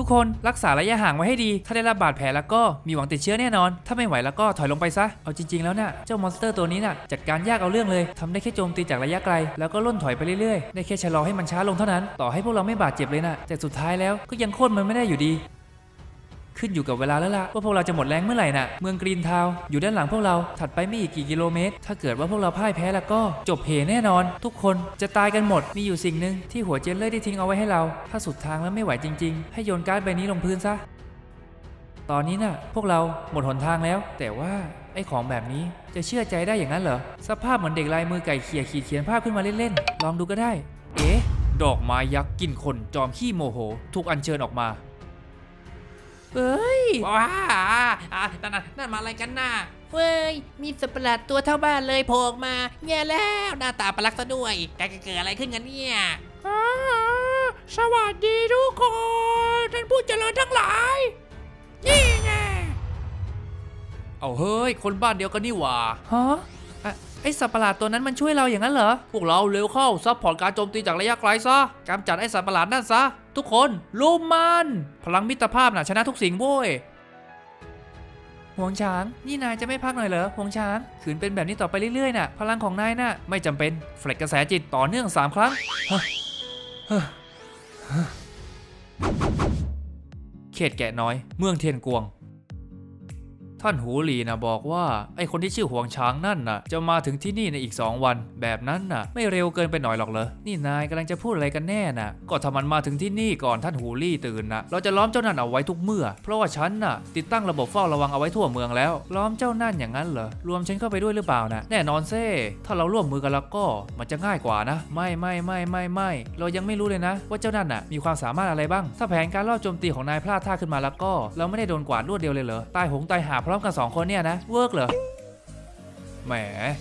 ทุกคนรักษาระยะห่างไว้ให้ดี ถ้าได้รับบาดแผลแล้วก็มีหวังติดเชื้อแน่นอน ถ้าไม่ไหวแล้วก็ถอยลงไปซะ เอาจริงๆแล้วน่ะเจ้ามอนสเตอร์ตัวนี้น่ะจัดการยากเอาเรื่องเลยทำได้แค่โจมตีจากระยะไกล แล้วก็ล่นถอยไปเรื่อยๆ ได้แค่ชะลอให้มันช้าลงเท่านั้น ต่อให้พวกเราไม่บาดเจ็บเลยน่ะแต่สุดท้ายแล้วก็ยังโค่นมันไม่ได้อยู่ดี ขึ้นอยู่กับเวลาแล้วล่ะว่าพวกเราจะหมดแรงเมื่อไหร่น่ะ เมืองกรีนทาวอยู่ด้านหลังพวกเราถัดไปไม่อีกกี่กิโลเมตร ถ้าเกิดว่าพวกเราพ่ายแพ้แล้วก็จบเพแน่นอน ทุกคนจะตายกันหมดมีอยู่สิ่งหนึ่งที่หัวเจนเลอร์ได้ทิ้งเอาไว้ให้เรา ถ้าสุดทางแล้วไม่ไหวจริง ๆ ให้โยนการ์ดใบนี้ลงพื้นซะตอนนี้น่ะพวกเราหมดหนทางแล้ว แต่ว่าไอ้ของแบบนี้จะเชื่อใจได้อย่างนั้นเหรอสภาพเหมือนเด็กลายมือไก่เขี่ยขีดเขียนภาพขึ้นมาเล่นๆลองดูก็ได้ เอ๊ะดอกไม้ยักษ์กินคนจอมขี้โมโห ถูกอัญเชิญออกมา เอ้ย ว้าอ่านั่นน่ะนั่นมาอะไรกันน่ะเว้ย มีสัตว์ประหลาดตัวเท่าบ้านเลยโผล่ออกมาแย่แล้วหน้าตาประหลาดซะด้วยแกเกิดอะไรขึ้นกันเนี่ยสวัสดีทุกคนท่านผู้เจริญทั้งหลาย นี่ไง เอาเฮ้ย คนบ้านเดียวกันนี่หว่า ฮะอะ ไอสัตว์ประหลาดตัวนั้นมันช่วยเราอย่างนั้นเหรอ พวกเราเร็วเข้าซัพพอร์ตการโจมตีจากระยะไกลซะกำจัดไอสัตว์ประหลาดนั่นซะ ทุกคนลุมมัน พลังมิตรภาพน่ะชนะทุกสิ่งโว้ยห่วงช้าง นี่นายจะไม่พักหน่อยเหรอห่วงช้าง ขืนเป็นแบบนี้ต่อไปเรื่อยๆน่ะ พลังของนายน่ะ ไม่จำเป็นเฟลกกระแสจิตต่อเนื่อง 3 ครั้งเขตแกะน้อย เมืองเทียนกวง ท่านหูหลีนะบอกว่า ไอคนที่ชื่อหวงช้างนั่นน่ะ จะมาถึงที่นี่ในอีก 2 วัน แบบนั้นน่ะ ไม่เร็วเกินไปหน่อยหรอกเหรอ นี่นายกำลังจะพูดอะไรกันแน่น่ะ ก็ถ้ามันมาถึงที่นี่ก่อนท่านหูลี่ตื่นน่ะ เราจะล้อมเจ้านั่นเอาไว้ทุกเมื่อ เพราะว่าฉันน่ะ ติดตั้งระบบเฝ้าระวังเอาไว้ทั่วเมืองแล้ว ล้อมเจ้านั่นอย่างนั้นเหรอ รวมฉันเข้าไปด้วยหรือเปล่านะแน่นอนเซ่ถ้าเราร่วมมือกันแล้วก็มันจะง่ายกว่านะ ไม่ไม่ไม่ไม่ไม่เรายังไม่รู้เลยนะ ว่าเจ้านั่นน่ะมีความสามารถอะไรบ้าง ถ้าแผนการล่อโจมตีของนายพลาดท่าขึ้นมาแล้วก็ เราไม่ได้โดนกวาดรวดเดียวเลยเหรอตายหงตายหาพร้อมกันสองคนเนี่ยนะเวิร์กเหรอแหม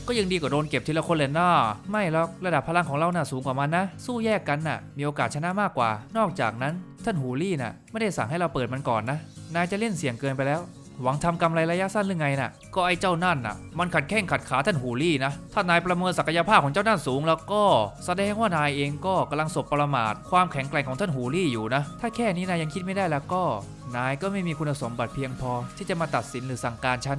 ก็ยังดีกว่าโดนเก็บทีละคนเลยนาะไม่หรอกระดับพลังของเราน่ะสูงกว่ามันนะ สู้แยกกันน่ะ มีโอกาสชนะมากกว่า นอกจากนั้นท่านฮูลี่น่ะ ไม่ได้สั่งให้เราเปิดมันก่อนนะ นายจะเล่นเสี่ยงเกินไปแล้ว หวังทำกำไรระยะสั้นหรือไงน่ะ ก็ไอ้เจ้านั่นน่ะ มันขัดแข้งขัดขาท่านฮูลี่นะ ถ้านายประเมินศักยภาพของเจ้านั่นสูงแล้วก็ แสดงว่านายเองก็กำลังสบประมาท ความแข็งแกร่งของท่านฮูลี่อยู่นะ ถ้าแค่นี้นายยังคิดไม่ได้แล้วก็ นายก็ไม่มีคุณสมบัติเพียงพอ ที่จะมาตัดสินหรือสั่งการฉัน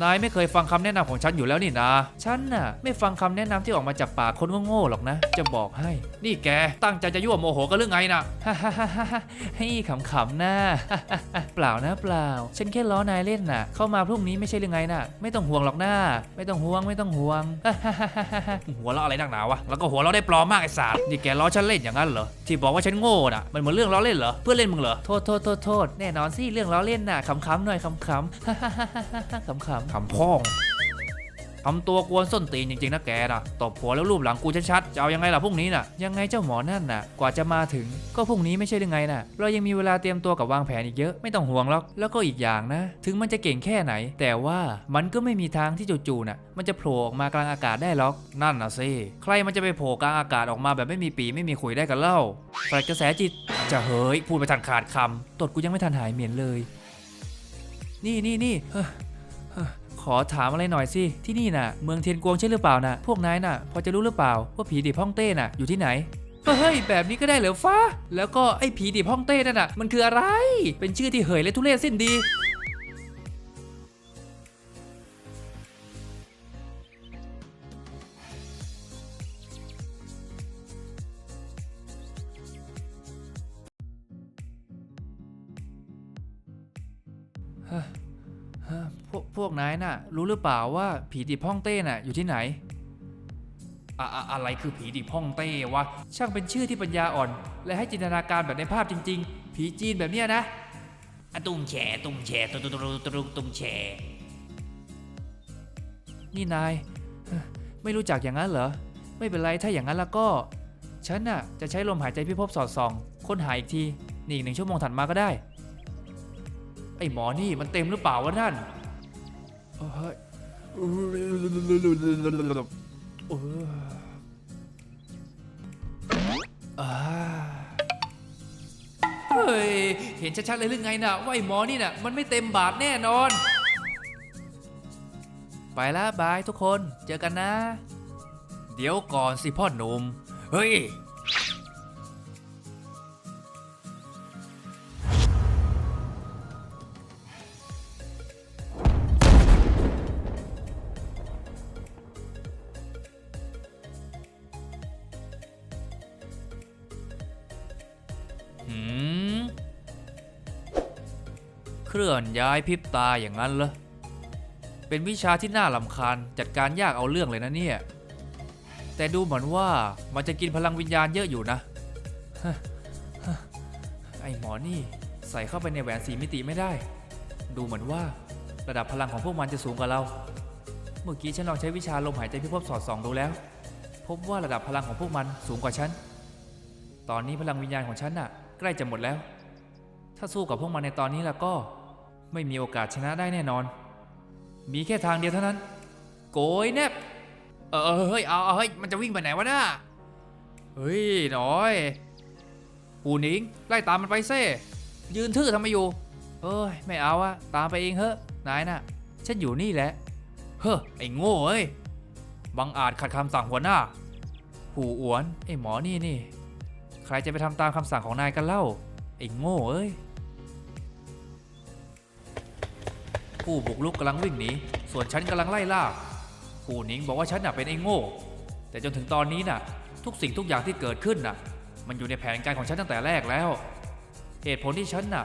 นายไม่เคยฟังคำแนะนำของฉันอยู่แล้วนี่นะ ฉันน่ะไม่ฟังคำแนะนำที่ออกมาจากปากคนโง่ๆหรอกนะ จะบอกให้ นี่แกตั้งใจจะยั่วโมโหกันหรือไงนะฮ่าฮ่าฮ่าฮ่าให้ขำๆนะเปล่านะเปล่า ฉันแค่ล้อนายเล่นน่ะ เข้ามาพรุ่งนี้ไม่ใช่หรือไงน่ะ ไม่ต้องห่วงหรอกนะไม่ต้องห่วงไม่ต้องห่วง หัวเราะอะไรนักหนาวะ แล้วก็หัวเราะได้ปลอมมากไอ้สารนี่แกล้อฉันเล่นอย่างนั้นเหรอ ที่บอกว่าฉันโง่น่ะ มันเหมือนเรื่องล้อเล่นเหรอ เพื่อเล่นมึงเหรอ โทษโทษโทษโทษแน่นอนสิเรื่องล้อเล่นน่ะขำๆหน่อยขำๆขำๆขำพ่องทำตัวกวนส้นตีนจริงๆนะแกนะตบหัวแล้วรูปหลังกูชัดๆจะเอายังไงล่ะพรุ่งนี้น่ะ ยังไงเจ้าหมอนั่นน่ะ กว่าจะมาถึง ก็พรุ่งนี้ไม่ใช่หรือไงน่ะ เรายังมีเวลาเตรียมตัวกับวางแผนอีกเยอะไม่ต้องห่วงหรอกแล้วก็อีกอย่างนะ ถึงมันจะเก่งแค่ไหน แต่ว่ามันก็ไม่มีทางที่จู่ๆน่ะ มันจะโผล่ออกมากลางอากาศได้หรอกนั่นน่ะสิใครมันจะไปโผล่กลางอากาศออกมาแบบไม่มีปีไม่มีขุยได้กันเล่าแฟลกระแสจิต จะเฮ้ยพูดไปทันขาดคำตดกูยังไม่ทันหายเหม็นเลยนี่นี่นี่เฮ ขอถามอะไรหน่อยสิ ที่นี่น่ะ เมืองเทียนกวงใช่หรือเปล่าน่ะ พวกนายน่ะ พอจะรู้หรือเปล่า ว่าผีดิบฮ่องเต้น่ะ อยู่ที่ไหนเฮ้ยแบบนี้ก็ได้เหรอฟ้า แล้วก็ไอ้ผีดิบฮ่องเต้นั่นน่ะ มันคืออะไร เป็นชื่อที่เหยและทุเรศสิ้นดี นายน่ะ รู้หรือเปล่าว่าผีดิบฮ่องเต้น่ะอยู่ที่ไหนอะอะอะไรคือผีดิบฮ่องเต้วะ ช่างเป็นชื่อที่ปัญญาอ่อน และให้จินตนาการแบบในภาพจริง ๆ ผีจีนแบบเนี้ยนะอะตุ้มแฉตุ้มแฉตุ้มตุ้มตุ้มตุ้มตุ้มแฉนี่นายเฮ้อไม่รู้จักอย่างนั้นเหรอ ไม่เป็นไรถ้าอย่างนั้นแล้วก็ ฉันน่ะจะใช้ลมหายใจพิภพสอดส่อง ค้นหาอีกทีนี่อีกหนึ่งชั่วโมงถัดมาก็ได้ ไอ้หมอนี่มันเต็มหรือเปล่าวะนั่นเฮ้ยเอออ่า เฮ้ยเห็นชัดๆเลยหรือไงน่ะว่าไอ้หมอนี่น่ะมันไม่เต็มบาทแน่นอน ไปละบายทุกคนเจอกันนะ เดี๋ยวก่อนสิพ่อหนุ่มเฮ้ย หืมเคลื่อนย้ายพริบตาอย่างนั้นเหรอ เป็นวิชาที่น่าลำคาญจัดการยากเอาเรื่องเลยนะเนี่ย แต่ดูเหมือนว่ามันจะกินพลังวิญญาณเยอะอยู่นะ ไอหมอนี่ใส่เข้าไปในแหวนสีมิติไม่ได้ ดูเหมือนว่าระดับพลังของพวกมันจะสูงกว่าเรา เมื่อกี้ฉันลองใช้วิชาลมหายใจพิภพสอดส่องดูแล้ว พบว่าระดับพลังของพวกมันสูงกว่าฉัน ตอนนี้พลังวิญญาณของฉันน่ะ ใกล้จะหมดแล้ว ถ้าสู้กับพวกมันในตอนนี้แล้วก็ไม่มีโอกาสชนะได้แน่นอน มีแค่ทางเดียวเท่านั้น โกยแนบเออเฮ้ยเอาเอาเฮ้ยมันจะวิ่งไปไหนวะน่าเฮ้ยหน้อยปูนิงไล่ตามมันไปเซ่ยืนทื่อทำไมอยู่ เอ้ยไม่เอาอะตามไปเองเถอะนายน่ะ ฉันอยู่นี่แหละ เฮ้อไอ้โง่เอ้ยบังอาจขัดคำสั่งหัวหน้า หูอ้วนไอ้หมอนี่นี่ ใครจะไปทำตามคำสั่งของนายกันเล่า ไอ้โง่เอ้ย ผู้บุกลุกกำลังวิ่งหนี ส่วนฉันกำลังไล่ล่า ผู้หนิงบอกว่าฉันน่ะเป็นไอ้โง่ แต่จนถึงตอนนี้น่ะ ทุกสิ่งทุกอย่างที่เกิดขึ้นน่ะ มันอยู่ในแผนการของฉันตั้งแต่แรกแล้ว เหตุผลที่ฉันน่ะ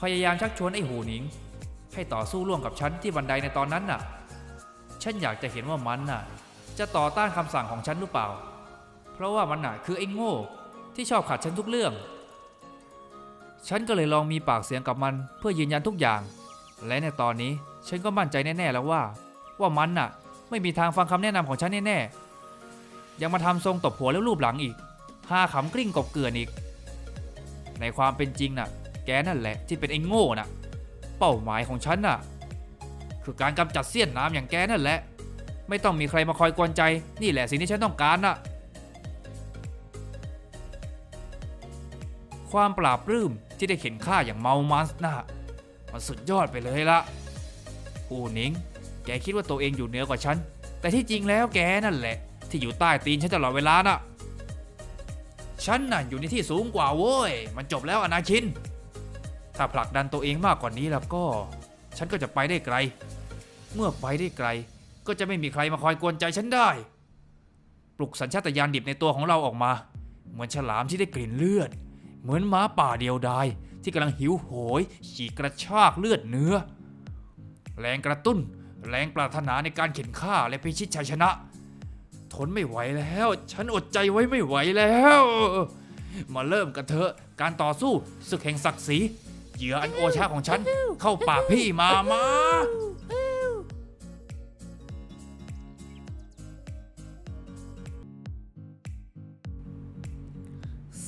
พยายามชักชวนไอ้หูหนิง ให้ต่อสู้ร่วมกับฉันที่บันไดในตอนนั้นน่ะ ฉันอยากจะเห็นว่ามันน่ะ จะต่อต้านคำสั่งของฉันหรือเปล่า เพราะว่ามันน่ะคือไอ้โง่ ที่ชอบขัดฉันทุกเรื่อง ฉันก็เลยลองมีปากเสียงกับมันเพื่อยืนยันทุกอย่าง และในตอนนี้ฉันก็มั่นใจแน่ๆแล้วว่า ว่ามันน่ะ ไม่มีทางฟังคำแนะนำของฉันแน่ๆยังมาทำทรงตบหัวแล้วรูปหลังอีกหาขำกลิ้งกบเกลื่อนอีก ในความเป็นจริงน่ะ แกนั่นแหละที่เป็นไอ้โง่น่ะ เป้าหมายของฉันน่ะ คือการกำจัดเสี้ยนน้ำอย่างแกนั่นแหละ ไม่ต้องมีใครมาคอยกวนใจ นี่แหละสิ่งที่ฉันต้องการน่ะ ความปราบรื้มที่ได้เข็นฆ่าอย่างเมามันส์น่ะมันสุดยอดไปเลยละอูหนิง แกคิดว่าตัวเองอยู่เหนือกว่าฉัน แต่ที่จริงแล้วแกนั่นแหละ ที่อยู่ใต้ตีนฉันตลอดเวลาน่ะ ฉันน่ะอยู่ในที่สูงกว่าโว้ย มันจบแล้วอนาคิน ถ้าผลักดันตัวเองมากกว่านี้แล้วก็ ฉันก็จะไปได้ไกล เมื่อไปได้ไกล ก็จะไม่มีใครมาคอยกวนใจฉันได้ ปลุกสัญชาตญาณดิบในตัวของเราออกมา เหมือนฉลามที่ได้กลิ่นเลือด เหมือนม้าป่าเดียวดายที่กำลังหิวโหย ฉีกกระชากเลือดเนื้อ แรงกระตุ้น แรงปรารถนาในการเข็นฆ่าและพิชิตชัยชนะ ทนไม่ไหวแล้ว ฉันอดใจไว้ไม่ไหวแล้ว มาเริ่มกันเถอะการต่อสู้ศึกแห่งศักดิ์ศรีเหยื่ออันโอชาของฉันเข้าปากพี่มามา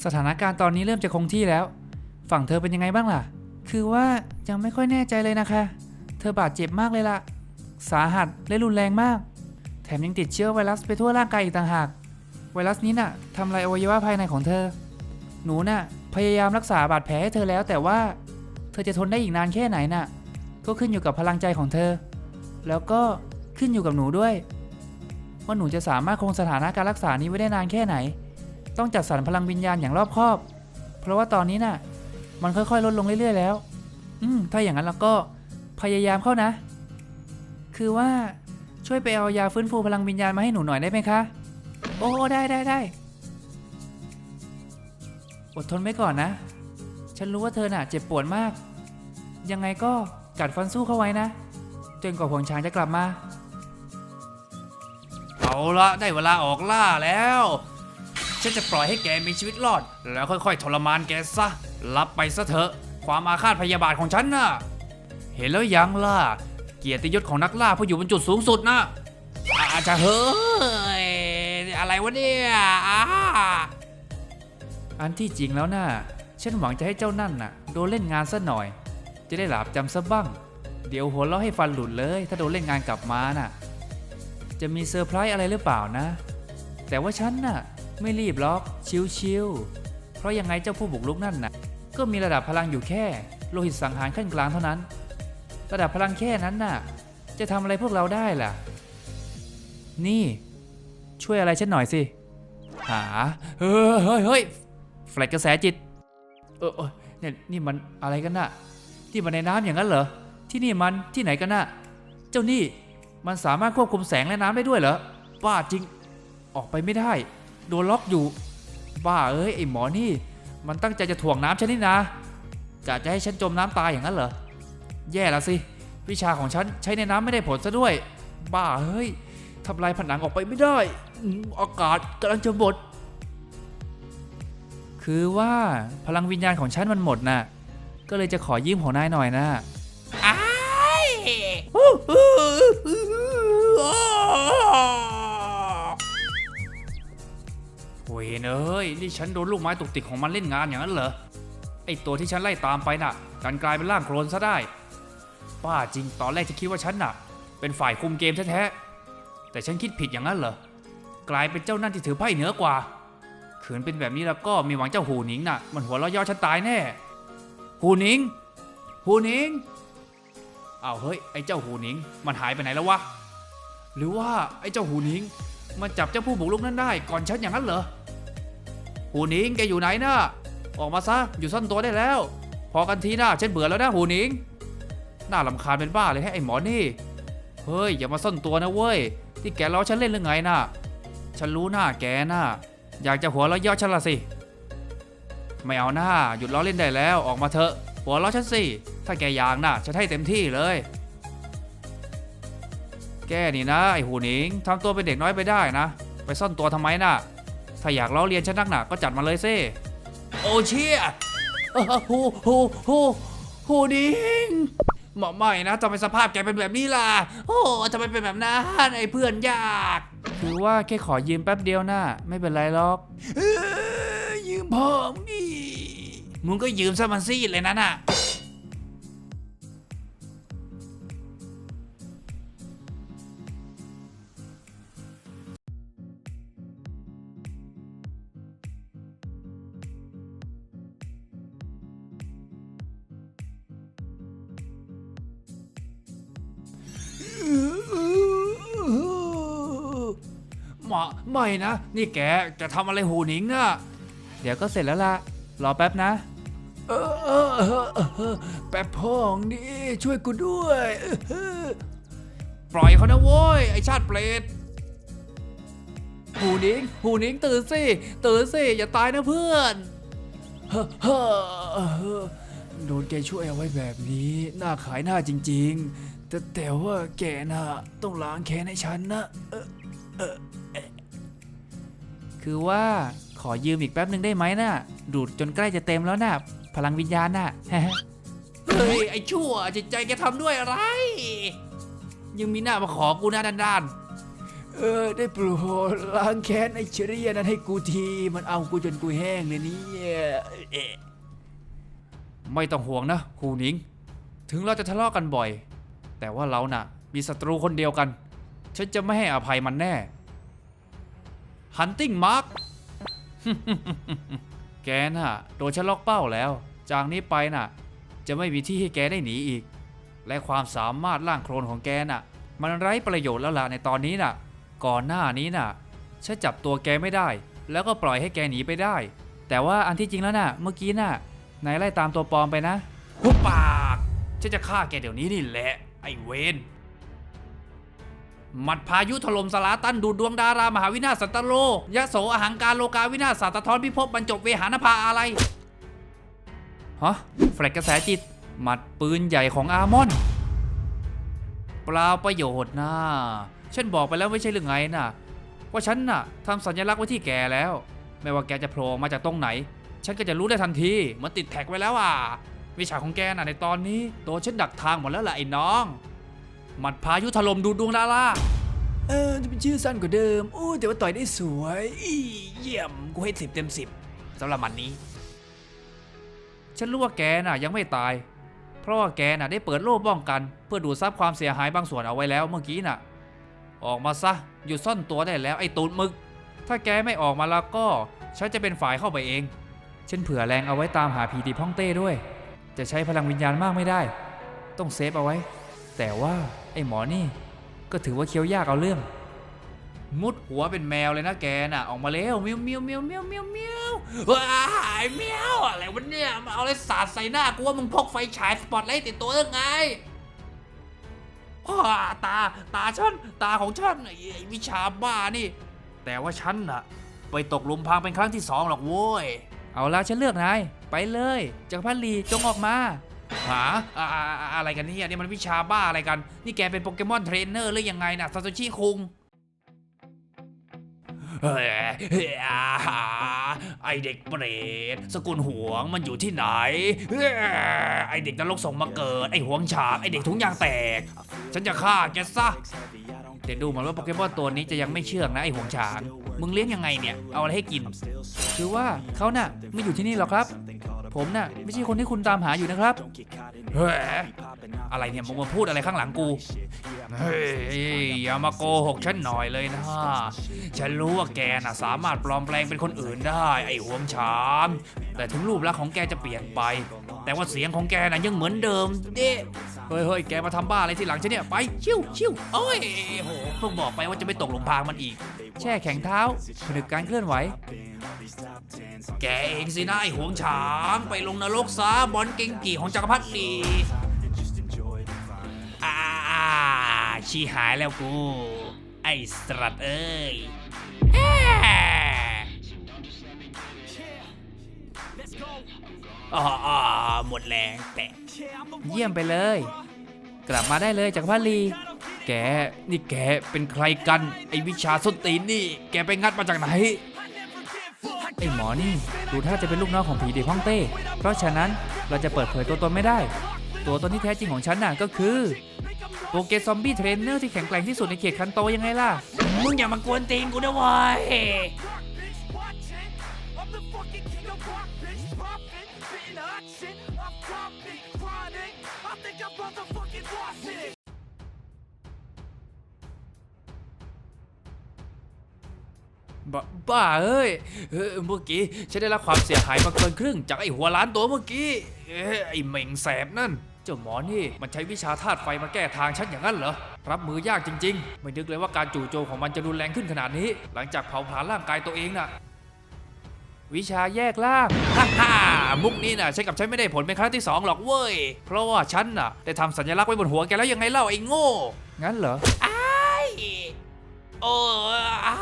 สถานการณ์ตอนนี้เริ่มจะคงที่แล้ว ฝั่งเธอเป็นยังไงบ้างล่ะ คือว่ายังไม่ค่อยแน่ใจเลยนะคะ เธอบาดเจ็บมากเลยล่ะ สาหัสและรุนแรงมาก แถมยังติดเชื้อไวรัสไปทั่วร่างกายอีกต่างหาก ไวรัสนี้น่ะทำลายอวัยวะภายในของเธอ หนูน่ะพยายามรักษาบาดแผลให้เธอแล้ว แต่ว่า เธอจะทนได้อีกนานแค่ไหนน่ะ ก็ขึ้นอยู่กับพลังใจของเธอ แล้วก็ขึ้นอยู่กับหนูด้วย ว่าหนูจะสามารถคงสถานะการรักษานี้ไว้ได้นานแค่ไหน ต้องจัดสรรพลังวิญญาณอย่างรอบคอบ เพราะว่าตอนนี้น่ะ มันค่อยๆ ลดลงเรื่อยๆแล้ว อืม ถ้าอย่างนั้นเราก็พยายามเข้านะ คือว่าช่วยไปเอายาฟื้นฟูพลังวิญญาณมาให้หนูหน่อยได้ไหมคะ โอ้ได้ได้ได้ อดทนไว้ก่อนนะ ฉันรู้ว่าเธอน่ะ เจ็บปวดมาก ยังไงก็กัดฟันสู้เข้าไว้นะ จนกว่าผงช้างจะกลับมา เอาละได้เวลาออกล่าแล้ว ฉันจะปล่อยให้แกมีชีวิตรอด แล้วค่อยๆทรมานแกซะ รับไปซะเถอะ ความอาฆาตพยาบาทของฉันน่ะ เห็นแล้วยังล่ะ เกียรติยศของนักล่าผู้อยู่บนจุดสูงสุดนะอาจจะเฮ้ย อะไรวะเนี่ยอันที่จริงแล้วน่ะฉันหวังจะให้เจ้านั่นน่ะ โดนเล่นงานซะหน่อย จะได้หลาบจำซะบ้าง เดี๋ยวหัวเราะให้ฟันหลุดเลย ถ้าโดนเล่นงานกลับมาน่ะ จะมีเซอร์ไพรส์อะไรหรือเปล่านะ แต่ว่าฉันน่ะ ไม่รีบหรอก ชิวๆเพราะยังไงเจ้าผู้บุกรุกนั่นน่ะ ก็มีระดับพลังอยู่แค่ โลหิตสังหารขั้นกลางเท่านั้น ระดับพลังแค่นั้นน่ะ จะทำอะไรพวกเราได้ล่ะ นี่ ช่วยอะไรฉันหน่อยสิ หา เฮ้ยเฮ้ยเฮ้ยแฟลชกระแสจิต เออเออเนี่ยนี่มันอะไรกันน่ะที่มันในน้ำอย่างนั้นเหรอ ที่นี่มันที่ไหนกันน่ะ เจ้านี่มันสามารถควบคุมแสงและน้ำได้ด้วยเหรอ บ้าจริง ออกไปไม่ได้ โดนล็อกอยู่บ้าเอ้ยไอหมอนี่ มันตั้งใจจะถ่วงน้ำฉันนี่นะกะจะให้ฉันจมน้ำตายอย่างนั้นเหรอ แย่แล้วสิ วิชาของฉันใช้ในน้ำไม่ได้ผลซะด้วย บ้าเฮ้ยทำลายผนังออกไปไม่ได้อืมอากาศกำลังจะหมด คือว่าพลังวิญญาณของฉันมันหมดน่ะ ก็เลยจะขอยืมของนายหน่อยนะ โว้ยเอ้ยนี่ฉันโดนลูกไม้ตกติกของมันเล่นงานอย่างนั้นเหรอไอตัวที่ฉันไล่ตามไปน่ะดันกลายเป็นร่างโคลนซะได้ป้าจริงตอนแรกจะคิดว่าฉันน่ะ เป็นฝ่ายคุมเกมแท้ๆแต่ฉันคิดผิดอย่างนั้นเหรอกลายเป็นเจ้านั่นที่ถือไพ่เหนือกว่าขืนเป็นแบบนี้แล้วก็มีหวังเจ้าหูหนิงน่ะ มันหัวเราะย่อฉันตายแน่ หูหนิง หูหนิงเอาเฮ้ยไอ้เจ้าหูหนิง มันหายไปไหนแล้ววะหรือว่าไอ้เจ้าหูหนิง มันจับเจ้าผู้บุกรุกนั้นได้ก่อนฉันอย่างนั้นเหรอ หูหนิงแกอยู่ไหนนะออกมาซะอยู่ซ่อนตัวได้แล้ว พอกันทีนะฉันเบื่อแล้วนะหูหนิงน่าลำคาญเป็นบ้าเลยให้ไอ้หมอนี่ เฮ้ยอย่ามาซ่อนตัวนะเว้ย ที่แกล้อฉันเล่นหรือไงน่ะ ฉันรู้หน้าแกน่ะ อยากจะหัวเราะย่อฉันละสิ ไม่เอาหน้าหยุดล้อเล่นได้แล้วออกมาเถอะ หัวเราะฉันสิ ถ้าแกอยากน่ะฉันให้เต็มที่เลย แกนี่นะไอ้หูหนิงทำตัวเป็นเด็กน้อยไปได้นะ ไปซ่อนตัวทำไมน่ะ ถ้าอยากล้อเลียนฉันนักหนาก็จัดมาเลยสิโอเชี่ยเออหูหูหูหูหนิงหมอไม่นะทำไมสภาพแกเป็นแบบนี้ล่ะ โอ้ทำไมเป็นแบบนั้นไอ้เพื่อนยาก คือว่าแค่ขอยืมแป๊บเดียวนะไม่เป็นไรหรอกยืมพ่อมึงดิมึงก็ยืมซะมันซีดเลยนะน่ะ ไม่นะ นี่แกจะทำอะไรหูหนิงอะเดี๋ยวก็เสร็จแล้วล่ะ รอแป๊บนะ เออเออเออเออแป๊บพ่องนี่ช่วยกูด้วยเออปล่อยเขานะโว้ยไอชาติเปรตหูหนิงหูหนิงตื่นสิตื่นสิอย่าตายนะเพื่อนเฮ้อเฮ้อเฮ้อโดนแกช่วยเอาไว้แบบนี้น่าขายหน้าจริง ๆ แต่แต่ว่าแกน่ะต้องล้างแค้นให้ฉันนะเออเออเอ่อ คือว่าขอยืมอีกแป๊บหนึ่งได้ไหมน่ะ ดูดจนใกล้จะเต็มแล้วน่ะ พลังวิญญาณน่ะ เฮ้ย ไอ้ชั่วจิตใจแกทำด้วยอะไร ยังมีหน้ามาขอกูหน้าด้านเออ ได้โปรดล้างแค้นไอ้เชรียนั้นให้กูที มันเอากูจนกูแห้งเลยเนี่ยเอ๊ะๆไม่ต้องห่วงนะครูหนิง ถึงเราจะทะเลาะกันบ่อย แต่ว่าเราน่ะ มีศัตรูคนเดียวกัน ฉันจะไม่ให้อภัยมันแน่ Hunting Mark แกน่ะ โดนฉันล็อกเป้าแล้ว จากนี้ไปน่ะ จะไม่มีที่ให้แกได้หนีอีก และความสามารถร่างโครนของแกน่ะ มันไร้ประโยชน์แล้วล่ะในตอนนี้น่ะ ก่อนหน้านี้น่ะ ฉันจับตัวแกไม่ได้ แล้วก็ปล่อยให้แกหนีไปได้ แต่ว่าอันที่จริงแล้วน่ะ เมื่อกี้น่ะ นายไล่ตามตัวปลอมไปนะหุบปาก ฉันจะฆ่าแกเดี๋ยวนี้นี่แหละ ไอ้เวน หมัดพายุถล่มสลาตันดูดดวงดารามหาวินาศสันตโลยะโสอหังการโลกาวินาศสัตทรพิภพบรรจบเวหานภาอะไรฮะแฟลกกระแสจิต หมัดปืนใหญ่ของอาร์มอนเปล่าประโยชน์นะฉันบอกไปแล้วไม่ใช่หรือไงน่ะ ว่าฉันน่ะทำสัญลักษณ์ไว้ที่แกแล้ว ไม่ว่าแกจะโผล่มาจากตรงไหน ฉันก็จะรู้ได้ทันที มันติดแท็กไว้แล้วอะ วิชาของแกน่ะในตอนนี้โดนฉันดักทางหมดแล้วล่ะไอ้น้อง หมัดพายุถล่มดูดดวงดาราเออจะเป็นชื่อสั้นกว่าเดิมอู้แต่ว่าต่อยได้สวยอีเยี่ยมกูให้สิบเต็มสิบสำหรับมันนี้ ฉันรู้ว่าแกน่ะยังไม่ตาย เพราะว่าแกน่ะได้เปิดโล่ป้องกัน เพื่อดูดซับความเสียหายบางส่วนเอาไว้แล้วเมื่อกี้น่ะ ออกมาซะหยุดซ่อนตัวได้แล้วไอ้ตูดมึก ถ้าแกไม่ออกมาแล้วก็ ฉันจะเป็นฝ่ายเข้าไปเอง ฉันเผื่อแรงเอาไว้ตามหาผีตีพ่องเต้ด้วย จะใช้พลังวิญญาณมากไม่ได้ ต้องเซฟเอาไว้ แต่ว่า ไอ้หมอนี่ ก็ถือว่าเคี้ยวยากเอาเรื่อง มุดหัวเป็นแมวเลยนะแกน่ะ ออกมาแล้วเมียวเมียวเมียวเมียวเมียวเมียวว้ายเมียวอะไรวะเนี่ยมาเอาอะไรสาดใส่หน้ากูว่ามึงพกไฟฉายสปอตไลท์ติดตัวหรือไงว้าตาตาฉันตาของฉันไอ้วิชาบ้านี่ แต่ว่าฉันน่ะ ไปตกหลุมพรางเป็นครั้งที่สองหรอกโว้ย เอาละฉันเลือกนาย ไปเลยจักรพรรดิจงออกมา หาอ่าอ่าอ่าอะไรกันเนี่ยนี่มันวิชาบ้าอะไรกัน นี่แกเป็นโปเกมอนเทรนเนอร์หรือยังไงนะซาโตชิคุง เฮ้ยเฮ้ยอ่าไอเด็กเปรตสกุลหวงมันอยู่ที่ไหนเฮ้ยไอเด็กนรกส่งมาเกิด ไอหวงฉางไอเด็กถุงยางแตก ฉันจะฆ่าแกซะเดี๋ยวดูเหมือนว่าโปเกมอนตัวนี้จะยังไม่เชื่องนะไอหวงฉางมึงเลี้ยงยังไงเนี่ย เอาอะไรให้กิน คือว่าเขาน่ะไม่อยู่ที่นี่หรอกครับ ผมน่ะ ไม่ใช่คนที่คุณตามหาอยู่นะครับ เฮ้ย อะไรเนี่ยมึงมาพูดอะไรข้างหลังกู เฮ้ย อย่ามาโกหกฉันหน่อยเลยนะ ฉันรู้ว่าแกน่ะสามารถปลอมแปลงเป็นคนอื่นได้ ไอ้หวงชาม แต่ถึงรูปลักษณ์ของแกจะเปลี่ยนไป แต่ว่าเสียงของแกน่ะยังเหมือนเดิมเด้เฮ้ยเฮ้ยแกมาทำบ้าอะไรที่หลังฉันเนี่ย ไปชิวชิวโอ้ยโหเพิ่งบอกไปว่าจะไม่ตกหลุมพรางมันอีก แช่แข็งเท้าผนึกการเคลื่อนไหว แกเองสินะไอ้หวงช้างไปลงนรกซะบอลเก่งกี่ของจักรพรรดิอ่าชีหายแล้วกู ไอ้สตรัดเอ้ย อ๋ออ๋อหมดแรงแตะเยี่ยมไปเลย กลับมาได้เลยจักรพรรดิแก นี่แกเป็นใครกัน ไอ้วิชาส้นตีนนี่ แกไปงัดมาจากไหน ไอ้หมอนี่ ดูถ้าจะเป็นลูกน้องของผีเด็กฮ่องเต้ เพราะฉะนั้นเราจะเปิดเผยตัวตนไม่ได้ ตัวตนที่แท้จริงของฉันน่ะก็คือ โปเกซอมบี้เทรนเนอร์ที่แข็งแกร่งที่สุดในเขตคันโตยังไงล่ะ มึงอย่ามากวนตีนกูนะเว้ย บ้าบ้าเอ้ยเออเมื่อกี้ฉันได้รับความเสียหายมาเกินครึ่งจากไอ้หัวล้านตัวเมื่อกี้เอ้ยไอ้เหม่งแสบนั่น เจ้าหมอนี่มันใช้วิชาธาตุไฟมาแก้ทางฉันอย่างนั้นเหรอ รับมือยากจริง ๆ ไม่นึกเลยว่าการจู่โจมของมันจะรุนแรงขึ้นขนาดนี้ หลังจากเผาผลาญร่างกายตัวเองน่ะ วิชาแยกล่างฮ่าฮ่ามุกนี้น่ะใช้กับฉันไม่ได้ผลเป็นครั้งที่สองหรอกเว้ย เพราะว่าฉันน่ะได้ทำสัญลักษณ์ไว้บนหัวแกแล้วยังไงเล่าไอ้โง่ งั้นเหรอไอ้โอ้อ่า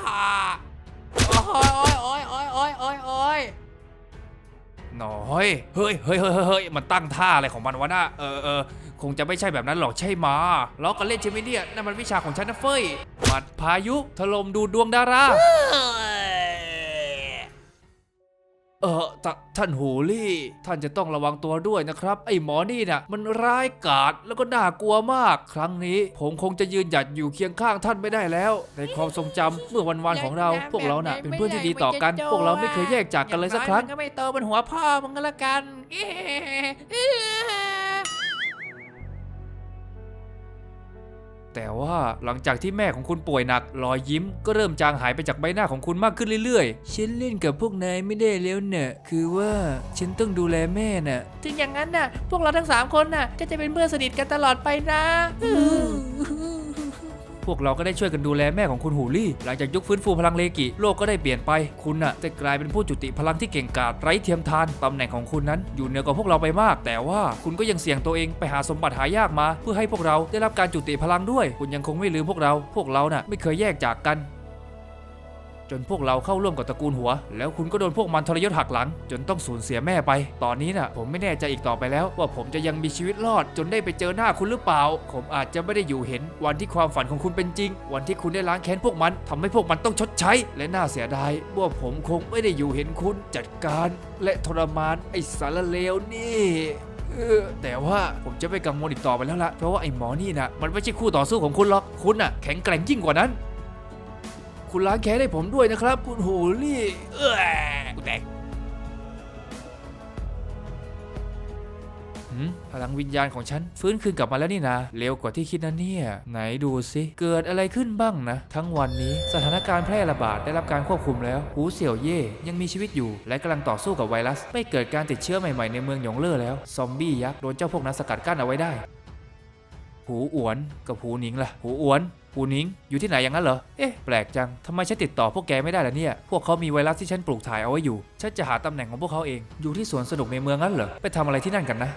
โอ้ยโอ้ยโอ้ยโอ้ยโอ้ยโอ้ยหน่อยเฮ้ยเฮ้ยเฮ้ยเฮ้ยเฮ้ยมันตั้งท่าอะไรของมันวะน่ะเออเออคงจะไม่ใช่แบบนั้นหรอกใช่ไหมาล้อกันเล่นใช่ไหมเนี่ยนั่นมันวิชาของฉันนะเฟ้ยหมัดพายุถล่มดูดวงดารา เอ อทท่านหูลี่ ท่านจะต้องระวังตัวด้วยนะครับ ไอ้หมอนี่น่ะ มันร้ายกาจแล้วก็น่ากลัวมาก ครั้งนี้ ผมคงจะยืนหยัดอยู่เคียงข้างท่านไม่ได้แล้ว ในความทรงจำเมื่อวันวานๆของเรา พวกเราน่ะเป็นเพื่อนที่ดีต่อกัน พวกเราไม่เคยแยกจากกันเลยสักครั้ง ก็ไม่โตบนหัวพ่อมึงก็แล้วกัน แต่ว่าหลังจากที่แม่ของคุณป่วยหนักรอยยิ้ม ก็เริ่มจางหายไปจากใบหน้าของคุณมากขึ้นเรื่อยๆ ฉันเล่นกับพวกนายไม่ได้แล้วเน่ะคือว่าฉันต้องดูแลแม่น่ะ ถึงอย่างนั้นน่ะ พวกเราทั้ง3คนน่ะก็จะเป็นเพื่อนสนิทกันตลอดไปนะ พวกเราก็ได้ช่วยกันดูแลแม่ของคุณหูลี่ หลังจากยุคฟื้นฟูพลังเลกิ โลกก็ได้เปลี่ยนไป คุณน่ะจะกลายเป็นผู้จุติพลังที่เก่งกาจไร้เทียมทาน ตำแหน่งของคุณนั้น อยู่เหนือกว่าพวกเราไปมาก แต่ว่าคุณก็ยังเสี่ยงตัวเองไปหาสมบัติหายากมา เพื่อให้พวกเราได้รับการจุติพลังด้วย คุณยังคงไม่ลืมพวกเรา พวกเราน่ะไม่เคยแยกจากกัน จนพวกเราเข้าร่วมกับตระกูลหัว แล้วคุณก็โดนพวกมันทรยศหักหลัง จนต้องสูญเสียแม่ไป ตอนนี้น่ะ ผมไม่แน่ใจอีกต่อไปแล้ว ว่าผมจะยังมีชีวิตรอด จนได้ไปเจอหน้าคุณหรือเปล่า ผมอาจจะไม่ได้อยู่เห็น วันที่ความฝันของคุณเป็นจริง วันที่คุณได้ล้างแค้นพวกมันทำให้พวกมันต้องชดใช้ และน่าเสียดายว่าผมคงไม่ได้อยู่เห็นคุณจัดการ และทรมานไอ้สารเลวนี่แต่ว่าผมจะไม่กังวลอีกต่อไปแล้วละเพราะว่าไอ้หมอนี่น่ะมันไม่ใช่คู่ต่อสู้ของคุณหรอก คุณน่ะแข็งแกร่งยิ่งกว่านั้น คุณล้างแค้นให้ผมด้วยนะครับ คุณหูลี่ เออกูแตกหืมพลังวิญญาณของฉัน ฟื้นคืนกลับมาแล้วนี่นะเร็วกว่าที่คิดนะเนี่ย ไหนดูสิ เกิดอะไรขึ้นบ้างนะ ทั้งวันนี้สถานการณ์แพร่ระบาดได้รับการควบคุมแล้ว หูเสี่ยวเย่ยังมีชีวิตอยู่ และกำลังต่อสู้กับไวรัส ไม่เกิดการติดเชื้อใหม่ๆในเมืองหยงเล่อแล้ว ซอมบี้ยักษ์โดนเจ้าพวกนั้นสกัดกั้นเอาไว้ได้ หูอวนกับหูหนิงล่ะ หูอวน ปูนิงอยู่ที่ไหนอย่างนั้นเหรอ เอ๊ะแปลกจังทำไมฉันติดต่อพวกแกไม่ได้ล่ะเนี่ย พวกเขามีไวรัสที่ฉันปลูกถ่ายเอาไว้อยู่ ฉันจะหาตำแหน่งของพวกเขาเอง อยู่ที่สวนสนุกในเมืองนั้นเหรอ ไปทำอะไรที่นั่นกันนะ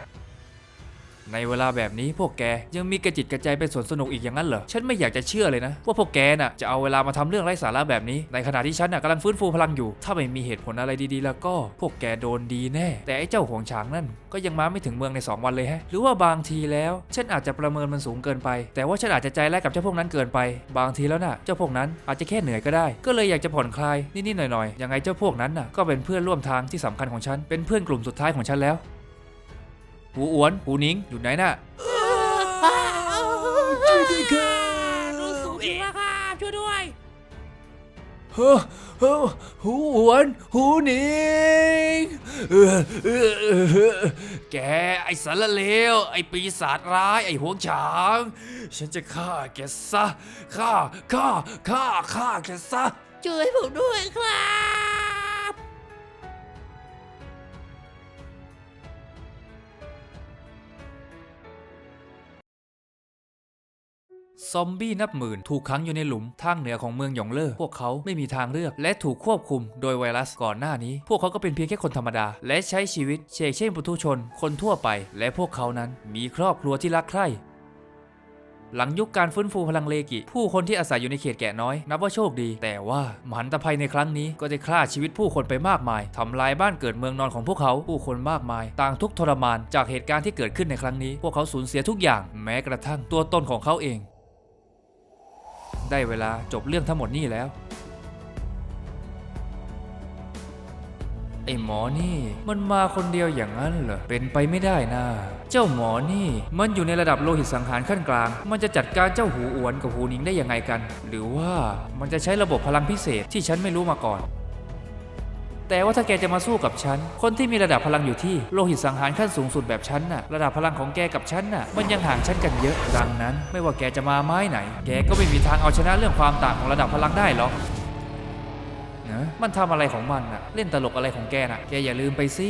ในเวลาแบบนี้พวกแกยังมีกระจิตกระใจเป็นสวนสนุกอีกอย่างนั้นเหรอ ฉันไม่อยากจะเชื่อเลยนะ ว่าพวกแกน่ะจะเอาเวลามาทำเรื่องไร้สาระแบบนี้ ในขณะที่ฉันน่ะกำลังฟื้นฟูพลังอยู่ ถ้าไม่มีเหตุผลอะไรดีๆ แล้วก็ พวกแกโดนดีแน่ แต่ไอ้เจ้าห่วงช้างนั่นก็ยังมาไม่ถึงเมืองใน 2 วันเลยแฮะ หรือว่าบางทีแล้วฉันอาจจะประเมินมันสูงเกินไป แต่ว่าฉันอาจจะใจแลกกับเจ้าพวกนั้นเกินไป บางทีแล้วน่ะ เจ้าพวกนั้นอาจจะแค่เหนื่อยก็ได้ ก็เลยอยากจะผ่อนคลายนิดๆหน่อยๆยังไงเจ้าพวกนั้นน่ะก็เป็นเพื่อนร่วมทางที่สำคัญของฉันเป็นเพื่อนกลุ่มสุดท้ายของฉันแล้ว หูอ้วนหูนิงอยู่ไหนน่ะช่วยด้วยค่ะรู้สึกดีมากครับช่วยด้วยเฮ้อเฮ้อหูหวนหูหนิงเออเออเออเออแกไอ้สารเลวไอ้ปีศาจร้ายไอ้หวงฉาง ฉันจะฆ่าแกซะฆ่าฆ่าฆ่าฆ่าแกซะช่วยผมด้วยครับ ซอมบี้นับหมื่น ถูกขังอยู่ในหลุมทางเหนือของเมืองหยงเล่อพวกเขาไม่มีทางเลือก และถูกควบคุมโดยไวรัสก่อนหน้านี้ พวกเขาก็เป็นเพียงแค่คนธรรมดา และใช้ชีวิตเชกเช่นปุถุชน คนทั่วไป และพวกเขานั้นมีครอบครัวที่รักใคร่หลังยุคการฟื้นฟูพลังเลกิ ผู้คนที่อาศัยอยู่ในเขตแกะน้อย นับว่าโชคดี แต่ว่ามหันตภัยในครั้งนี้ก็ได้ฆ่าชีวิตผู้คนไปมากมาย ทำลายบ้านเกิดเมืองนอนของพวกเขา ผู้คนมากมาย ต่างทุกทรมานจากเหตุการณ์ที่เกิดขึ้นในครั้งนี้ พวกเขาสูญเสียทุกอย่าง แม้กระทั่งตัวตนของเขาเอง ได้เวลาจบเรื่องทั้งหมดนี่แล้ว ไอ้หมอนี่มันมาคนเดียวอย่างนั้นเหรอ เป็นไปไม่ได้นะ เจ้าหมอนี่มันอยู่ในระดับโลหิตสังหารขั้นกลาง มันจะจัดการเจ้าหูอวนกับหูนิงได้ยังไงกัน หรือว่ามันจะใช้ระบบพลังพิเศษที่ฉันไม่รู้มาก่อน แต่ว่าถ้าแกจะมาสู้กับฉัน คนที่มีระดับพลังอยู่ที่โลหิตสังหารขั้นสูงสุดแบบฉันน่ะ ระดับพลังของแกกับฉันน่ะ มันยังห่างฉันกันเยอะ ดังนั้น ไม่ว่าแกจะมาไม้ไหน แกก็ไม่มีทางเอาชนะเรื่องความต่างของระดับพลังได้หรอกนะมันทำอะไรของมันน่ะ เล่นตลกอะไรของแกน่ะ แกอย่าลืมไปสิ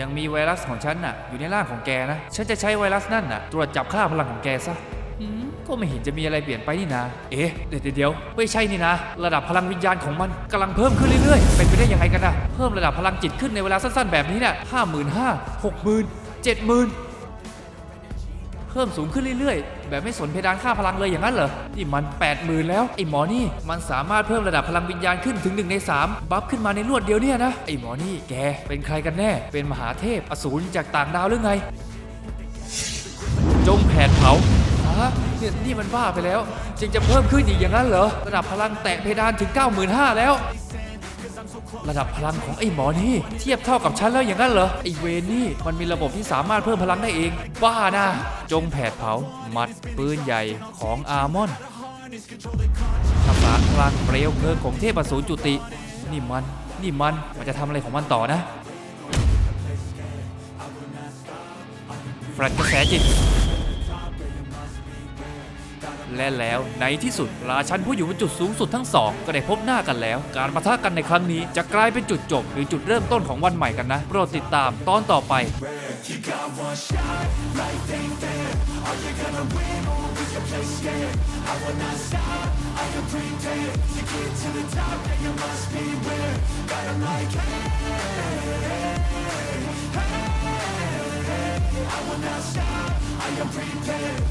ยังมีไวรัสของฉันน่ะ อยู่ในร่างของแกนะ ฉันจะใช้ไวรัสนั่นน่ะ ตรวจจับค่าพลังของแกซะ อืมก็ไม่เห็นจะมีอะไรเปลี่ยนไปนี่นะ เอ๊ะ เดี๋ยวเดี๋ยวไม่ใช่นี่นะ ระดับพลังวิญญาณของมันกำลังเพิ่มขึ้นเรื่อยๆ เป็นไปได้ยังไงกันนะเพิ่มระดับพลังจิตขึ้นในเวลาสั้นๆ แบบนี้น่ะห้าหมื่นห้าหกหมื่นเจ็ดหมื่นเพิ่มสูงขึ้นเรื่อยๆ แบบไม่สนเพดานค่าพลังเลยอย่างนั้นเหรอ นี่มัน 8 0,000 แล้ว ไอ้หมอนี่ มันสามารถเพิ่มระดับพลังวิญญาณขึ้นถึง 1 ใน 3 บัฟขึ้นมาในรวดเดียวเนี่ยนะ ไอ้หมอนี่แกเป็นใครกันแน่ เป็นมหาเทพอสูรจากต่างดาวหรือไง จงแผดเผา ฮะเนี่ยนี่มันบ้าไปแล้ว จึงจะเพิ่มขึ้นอีกอย่างนั้นเหรอ ระดับพลังแตะเพดานถึง 95,000แล้ว ระดับพลังของไอ้หมอนี่ เทียบเท่ากับฉันแล้วอย่างนั้นเหรอ ไอ้เวนนี่มันมีระบบที่สามารถเพิ่มพลังได้เอง บ้านะ จงแผดเผา มัดปืนใหญ่ของอาร์มอนภาษาพลังเปลวเพลิงของเทพอสูรจุติ นี่มัน นี่มัน มันจะทำอะไรของมันต่อนะแฟลชกระแสจิต และแล้วในที่สุดราชันผู้อยู่บนจุดสูงสุดทั้งสองก็ได้พบหน้ากันแล้ว การปะทะกันในครั้งนี้จะกลายเป็นจุดจบ หรือจุดเริ่มต้นของวันใหม่กันนะ โปรดติดตามตอนต่อไป I will not stop. I am prepared.